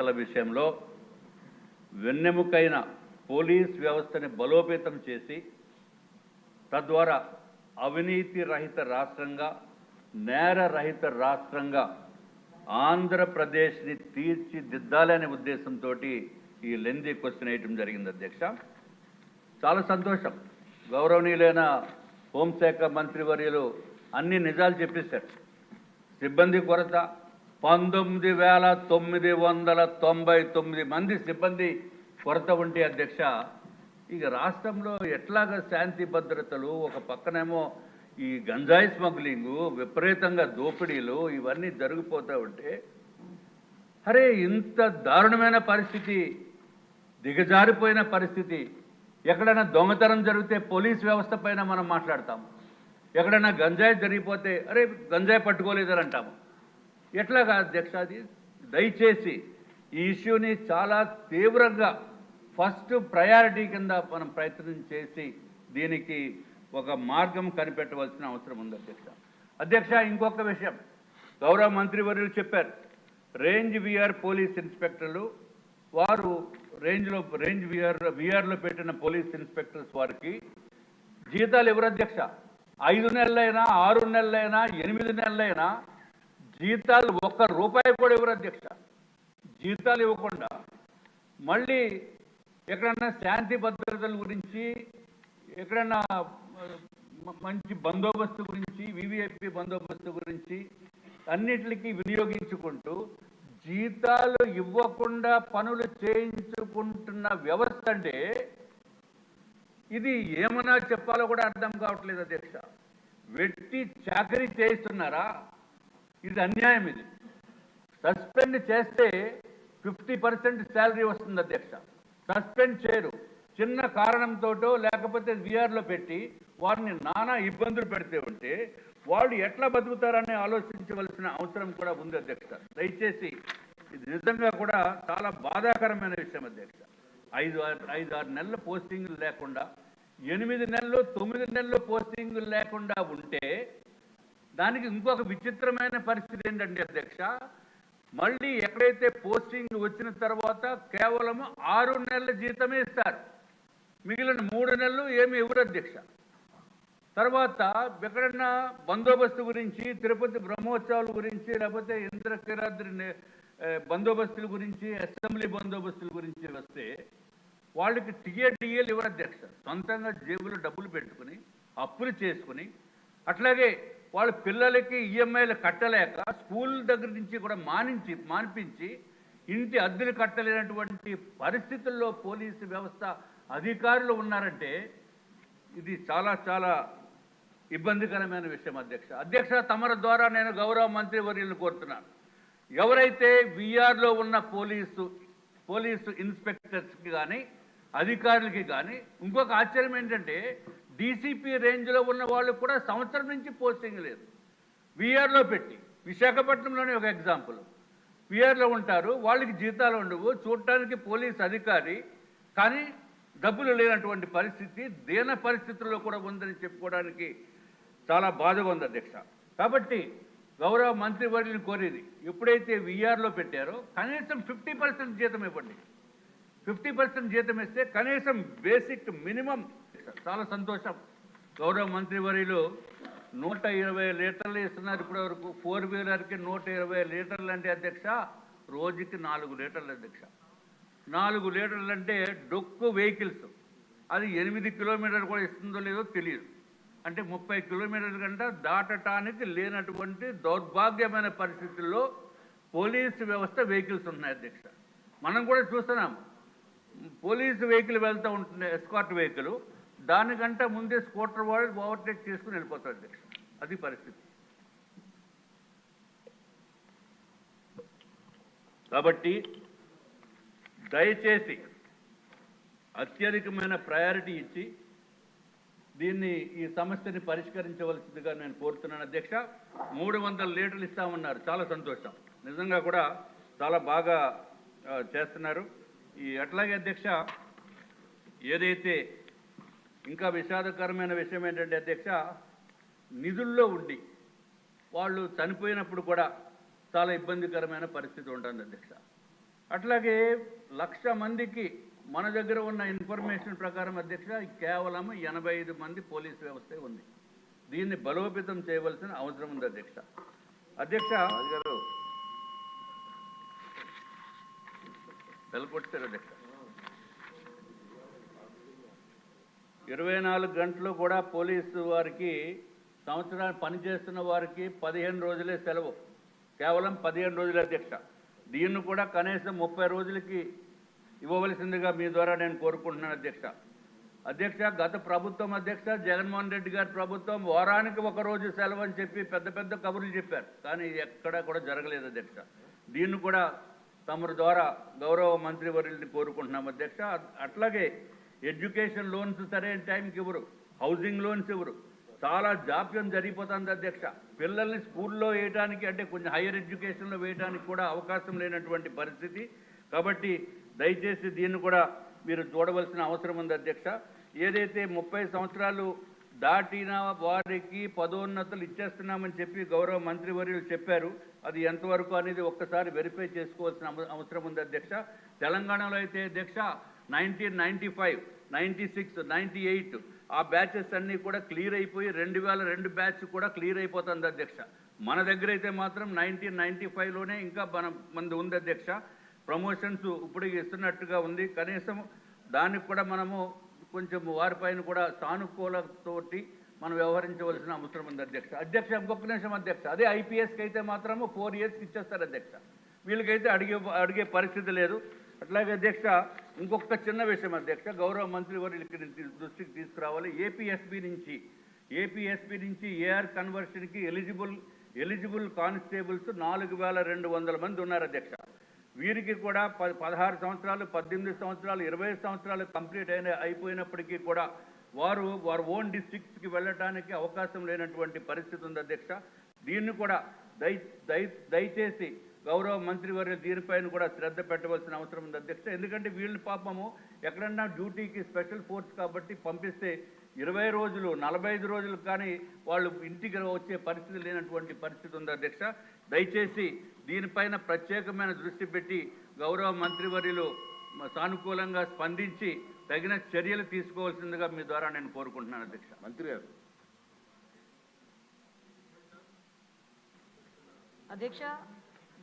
వ్యవస్థల విషయంలో వెన్నెముకైన పోలీస్ వ్యవస్థని బలోపేతం చేసి తద్వారా అవినీతి రహిత రాష్ట్రంగా నేర రహిత రాష్ట్రంగా ఆంధ్రప్రదేశ్ని తీర్చిదిద్దాలనే ఉద్దేశంతో ఈ లెందీ క్వశ్చన్ వేయటం జరిగింది అధ్యక్ష. చాలా సంతోషం. గౌరవనీయులైన హోంశాఖ మంత్రివర్యులు అన్ని నిజాలు చెప్పేశారు. సిబ్బంది కొరత పంతొమ్మిది వేల తొమ్మిది వందల తొంభై తొమ్మిది మంది సిబ్బంది కొరత ఉంటే అధ్యక్ష ఇక రాష్ట్రంలో ఎట్లాగ శాంతి భద్రతలు ఒక పక్కనేమో ఈ గంజాయి స్మగ్లింగు విపరీతంగా దోపిడీలు ఇవన్నీ జరిగిపోతూ ఉంటే అరే ఇంత దారుణమైన పరిస్థితి దిగజారిపోయిన పరిస్థితి. ఎక్కడైనా దొంగతనం జరిగితే పోలీస్ వ్యవస్థ పైన మనం మాట్లాడతాం ఎక్కడైనా గంజాయి జరిగిపోతే అరే గంజాయి పట్టుకోలేదని అంటాము ఎట్లాగా అధ్యక్ష అది దయచేసి ఈ ఇష్యూని చాలా తీవ్రంగా ఫస్ట్ ప్రయారిటీ కింద మనం ప్రయత్నం చేసి దీనికి ఒక మార్గం కనిపెట్టవలసిన అవసరం ఉంది అధ్యక్ష. అధ్యక్ష ఇంకొక విషయం. గౌరవ మంత్రివర్యులు చెప్పారు. రేంజ్ విఆర్ పోలీస్ ఇన్స్పెక్టర్లు వారు రేంజ్లో రేంజ్ విఆర్ విఆర్లో పెట్టిన పోలీస్ ఇన్స్పెక్టర్స్ వారికి జీతాలు ఎవరు అధ్యక్ష? ఐదు నెలలైనా ఆరు నెలలైనా ఎనిమిది నెలలైనా జీతాలు ఒక్క రూపాయి కూడా ఇవ్వరు అధ్యక్ష. జీతాలు ఇవ్వకుండా మళ్ళీ ఎక్కడన్నా శాంతి భద్రతల గురించి ఎక్కడన్నా మంచి బందోబస్తు గురించి వివిఐపి బందోబస్తు గురించి అన్నిటికీ వినియోగించుకుంటూ జీతాలు ఇవ్వకుండా పనులు చేయించుకుంటున్న వ్యవస్థ అంటే ఇది ఏమన్నా చెప్పాలో కూడా అర్థం కావట్లేదు అధ్యక్ష. వెట్టి చాకరీ చేయిస్తున్నారా? ఇది అన్యాయం ఇది. సస్పెండ్ చేస్తే ఫిఫ్టీ పర్సెంట్ శాలరీ వస్తుంది అధ్యక్ష. సస్పెండ్ చేయరు. చిన్న కారణంతోటో లేకపోతే విఆర్లో పెట్టి వారిని నానా ఇబ్బందులు పెడితే ఉంటే వాళ్ళు ఎట్లా బతుకుతారని ఆలోచించవలసిన అవసరం కూడా ఉంది అధ్యక్ష. దయచేసి ఇది నిజంగా కూడా చాలా బాధాకరమైన విషయం అధ్యక్ష. ఐదు ఐదు ఆరు నెలల పోస్టింగ్లు లేకుండా ఎనిమిది నెలలు తొమ్మిది నెలలు పోస్టింగ్లు లేకుండా ఉంటే దానికి ఇంకొక విచిత్రమైన పరిస్థితి ఏంటంటే అధ్యక్ష మళ్ళీ ఎక్కడైతే పోస్టింగ్ వచ్చిన తర్వాత కేవలం ఆరు నెలల జీతమే ఇస్తారు. మిగిలిన మూడు నెలలు ఏమి ఇవ్వరు అధ్యక్ష. తర్వాత ఎక్కడన్నా బందోబస్తు గురించి తిరుపతి బ్రహ్మోత్సవాల గురించి లేకపోతే ఇంద్రకిరాద్రి బందోబస్తుల గురించి అసెంబ్లీ బందోబస్తుల గురించి వస్తే వాళ్ళకి టీఏడిఏలు ఇవ్వరు అధ్యక్ష. సొంతంగా జేబులో డబ్బులు పెట్టుకుని అప్పులు చేసుకుని అట్లాగే వాళ్ళ పిల్లలకి ఈఎంఐలు కట్టలేక స్కూల్ దగ్గర నుంచి కూడా మానించి మానిపించి ఇంటి అద్దెలు కట్టలేనటువంటి పరిస్థితుల్లో పోలీసు వ్యవస్థ అధికారులు ఉన్నారంటే ఇది చాలా చాలా ఇబ్బందికరమైన విషయం అధ్యక్ష. అధ్యక్ష తమర ద్వారా నేను గౌరవ మంత్రి వర్యులను కోరుతున్నాను. ఎవరైతే విఆర్లో ఉన్న పోలీసు పోలీసు ఇన్స్పెక్టర్స్కి కానీ అధికారులకి కానీ ఇంకొక ఆశ్చర్యం ఏంటంటే డీసీపీ రేంజ్లో ఉన్న వాళ్ళు కూడా సంవత్సరం నుంచి పోస్టింగ్ లేదు. విఆర్లో పెట్టి విశాఖపట్నంలోనే ఒక ఎగ్జాంపుల్ విఆర్లో ఉంటారు వాళ్ళకి జీతాలు ఉండవు చూడటానికి పోలీస్ అధికారి కానీ డబ్బులు లేనటువంటి పరిస్థితి దీన పరిస్థితుల్లో కూడా ఉందని చెప్పుకోవడానికి చాలా బాధగా ఉంది అధ్యక్ష. కాబట్టి గౌరవ మంత్రివర్యుని కోరేది ఎప్పుడైతే విఆర్లో పెట్టారో కనీసం ఫిఫ్టీ పర్సెంట్ జీతం ఇవ్వండి. ఫిఫ్టీ పర్సెంట్ జీతం ఇస్తే కనీసం బేసిక్ మినిమం. చాలా సంతోషం. గౌరవ మంత్రివర్యులు నూట ఇరవై లీటర్లు ఇస్తున్నారు ఇప్పటి వరకు. ఫోర్ వీలర్కి నూట ఇరవై లీటర్లు అంటే అధ్యక్ష రోజుకి నాలుగు లీటర్లు అధ్యక్ష. నాలుగు లీటర్లు అంటే డొక్కు వెహికల్స్. అది ఎనిమిది కిలోమీటర్లు కూడా ఇస్తుందో లేదో తెలియదు. అంటే ముప్పై కిలోమీటర్ల కంటే దాటటానికి లేనటువంటి దౌర్భాగ్యమైన పరిస్థితుల్లో పోలీసు వ్యవస్థ వెహికల్స్ ఉన్నాయి అధ్యక్ష. మనం కూడా చూస్తున్నాం. పోలీసు వెహికల్ వెళ్తూ ఉంటుంది ఎస్కాట్ వెహికల్ దానికంటే ముందే స్కూటర్ వాళ్ళు ఓవర్టేక్ చేసుకుని వెళ్ళిపోతాడు అధ్యక్ష. అది పరిస్థితి. కాబట్టి దయచేసి అత్యధికమైన ప్రయారిటీ ఇచ్చి దీన్ని ఈ సమస్యని పరిష్కరించవలసిందిగా నేను కోరుతున్నాను అధ్యక్ష. మూడు వందల లీటర్లు ఇస్తామన్నారు. చాలా సంతోషం. నిజంగా కూడా చాలా బాగా చేస్తున్నారు. ఈ అట్లాగే అధ్యక్ష ఏదైతే ఇంకా విషాదకరమైన విషయం ఏంటంటే అధ్యక్ష నిధుల్లో ఉండి వాళ్ళు చనిపోయినప్పుడు కూడా చాలా ఇబ్బందికరమైన పరిస్థితి ఉంటుంది అధ్యక్ష. అట్లాగే లక్ష మందికి మన దగ్గర ఉన్న ఇన్ఫర్మేషన్ ప్రకారం అధ్యక్ష కేవలం ఎనభై ఐదు మంది పోలీస్ వ్యవస్థే ఉంది. దీన్ని బలోపేతం చేయవలసిన అవసరం ఉంది అధ్యక్ష. అధ్యక్ష వెళ్ళగొట్టారు వెలకొట్టారు ఇరవై నాలుగు గంటలు కూడా పోలీసు వారికి సంవత్సరాన్ని పనిచేస్తున్న వారికి పదిహేను రోజులే సెలవు. కేవలం పదిహేను రోజులే అధ్యక్ష. దీన్ని కూడా కనీసం ముప్పై రోజులకి ఇవ్వవలసిందిగా మీ ద్వారా నేను కోరుకుంటున్నాను అధ్యక్ష. అధ్యక్ష గత ప్రభుత్వం అధ్యక్ష జగన్మోహన్ రెడ్డి గారి ప్రభుత్వం వారానికి ఒక రోజు సెలవు అని చెప్పి పెద్ద పెద్ద కబుర్లు చెప్పారు. కానీ ఎక్కడా కూడా జరగలేదు అధ్యక్ష. దీన్ని కూడా తమరి ద్వారా గౌరవ మంత్రి వర్యుల్ని కోరుకుంటున్నాం అధ్యక్ష. అట్లాగే ఎడ్యుకేషన్ లోన్స్ సరైన టైంకి ఇవ్వరు హౌసింగ్ లోన్స్ ఇవ్వరు. చాలా జాప్యం జరిగిపోతుంది అధ్యక్ష. పిల్లల్ని స్కూల్లో వేయడానికి అంటే కొంచెం హైయర్ ఎడ్యుకేషన్లో వేయడానికి కూడా అవకాశం లేనటువంటి పరిస్థితి. కాబట్టి దయచేసి దీన్ని కూడా మీరు చూడవలసిన అవసరం ఉంది అధ్యక్ష. ఏదైతే ముప్పై సంవత్సరాలు దాటిన వారికి పదోన్నతులు ఇచ్చేస్తున్నామని చెప్పి గౌరవ మంత్రివర్యులు చెప్పారు. అది ఎంతవరకు అనేది ఒక్కసారి వెరిఫై చేసుకోవాల్సిన అవసరం ఉంది అధ్యక్ష. తెలంగాణలో అయితే అధ్యక్ష nineteen ninety five ninety six ninety eight ఆ బ్యాచెస్ అన్నీ కూడా క్లియర్ అయిపోయి రెండు వేల రెండు బ్యాచ్ కూడా క్లియర్ అయిపోతుంది అధ్యక్ష. మన దగ్గర అయితే మాత్రం నైన్టీన్ నైన్టీ ఫైవ్లోనే ఇంకా మన మంది ఉంది అధ్యక్ష. ప్రమోషన్స్ ఇప్పుడు ఇస్తున్నట్టుగా ఉంది. కనీసం దానికి కూడా మనము కొంచెం వారిపైన కూడా సానుకూలతోటి మనం వ్యవహరించవలసిన అవసరం ఉంది అధ్యక్ష. అధ్యక్ష ఇంకొక నిమిషం అధ్యక్ష. అదే ఐపీఎస్కి అయితే మాత్రము ఫోర్ ఇయర్స్కి ఇచ్చేస్తారు అధ్యక్ష. వీళ్ళకైతే అడిగే అడిగే పరిస్థితి లేదు. అట్లాగే అధ్యక్ష ఇంకొక చిన్న విషయం అధ్యక్ష. గౌరవ మంత్రి వారు దృష్టికి తీసుకురావాలి. ఏపీఎస్పి నుంచి ఏపీఎస్బి నుంచి ఏఆర్ కన్వర్షన్కి ఎలిజిబుల్ ఎలిజిబుల్ కానిస్టేబుల్స్ నాలుగు వేల రెండు వందల మంది ఉన్నారు అధ్యక్ష. వీరికి కూడా ప పదహారు సంవత్సరాలు పద్దెనిమిది సంవత్సరాలు ఇరవై సంవత్సరాలు కంప్లీట్ అయిన అయిపోయినప్పటికీ కూడా వారు వారి ఓన్ డిస్ట్రిక్ట్స్కి వెళ్ళడానికి అవకాశం లేనటువంటి పరిస్థితి ఉంది అధ్యక్ష. దీన్ని కూడా దయ దయ దయచేసి గౌరవ మంత్రివర్య దీనిపైన కూడా శ్రద్ధ పెట్టవలసిన అవసరం ఉంది అధ్యక్ష. ఎందుకంటే వీళ్ళు పాపము ఎక్కడన్నా డ్యూటీకి స్పెషల్ ఫోర్స్ కాబట్టి పంపిస్తే ఇరవై రోజులు నలభై ఐదు రోజులు కానీ వాళ్ళు ఇంటికి వచ్చే పరిస్థితి లేనటువంటి పరిస్థితి ఉంది అధ్యక్ష. దయచేసి దీనిపైన ప్రత్యేకమైన దృష్టి పెట్టి గౌరవ మంత్రివర్యులు సానుకూలంగా స్పందించి తగిన చర్యలు తీసుకోవాల్సిందిగా మీ ద్వారా నేను కోరుకుంటున్నాను అధ్యక్ష. మంత్రి గారు. అధ్యక్ష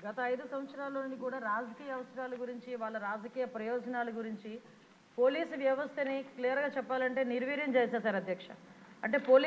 గత ఐదు సంవత్సరాల నుండి కూడా రాజకీయ అవసరాల గురించి వాళ్ళ రాజకీయ ప్రయోజనాల గురించి పోలీసు వ్యవస్థని క్లియర్గా చెప్పాలంటే నిర్వీర్యం చేసేశారు అధ్యక్ష. అంటే పోలీస్